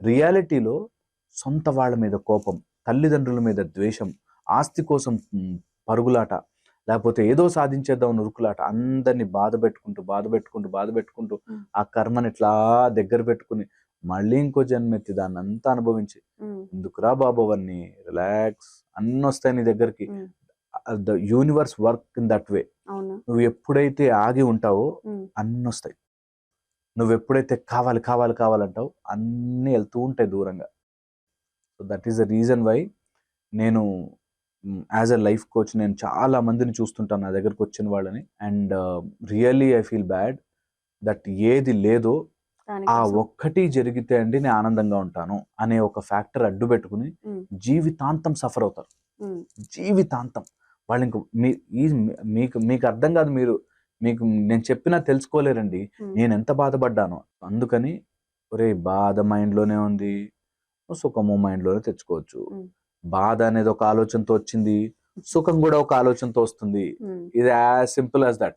రియాలిటీలో సొంత వాళ్ళ మీద కోపం తల్లిదండ్రుల మీద ద్వేషం ఆస్తి కోసం పరుగులాట లేకపోతే ఏదో సాధించేద్దాం నురుకులాట అందరినీ బాధ పెట్టుకుంటూ బాధ పెట్టుకుంటూ బాధ పెట్టుకుంటూ. ఆ కర్మని ఇట్లా దగ్గర పెట్టుకుని మళ్ళీ ఇంకో జన్మెత్తి దాన్ని అంతా అనుభవించి ఎందుకురా బాబు అవన్నీ? రిలాక్స్ అన్ని వస్తాయి నీ దగ్గరికి. The universe work in that way. నువ్వు ఎప్పుడైతే ఆగి ఉంటావో అన్ని వస్తాయి. నువ్వు ఎప్పుడైతే కావాలి కావాలి కావాలంటావు అన్నీ వెళ్తూ ఉంటాయి దూరంగా. So that is the reason why నేను యాజ్ అ లైఫ్ కోచ్ నేను చాలా మందిని చూస్తుంటాను నా దగ్గరకు వచ్చిన వాళ్ళని. And really I feel bad that ఏది లేదో ఆ. ఒక్కటి జరిగితే అండి నేను ఆనందంగా ఉంటాను అనే ఒక ఫ్యాక్టర్ అడ్డు పెట్టుకుని జీవితాంతం సఫర్ అవుతారు. జీవితాంతం. వాళ్ళు ఇంక మీ మీకు మీకు అర్థం కాదు మీరు మీకు నేను చెప్పినా తెలుసుకోలేరండి. నేను ఎంత బాధపడ్డానో. అందుకని ఒరే బాధ మైండ్లోనే ఉంది. సుఖము మైండ్లోనే తెచ్చుకోవచ్చు. బాధ అనేది ఒక ఆలోచనతో వచ్చింది. సుఖం కూడా ఒక ఆలోచనతో వస్తుంది. ఇది యాజ్ సింపుల్ యాజ్ దట్.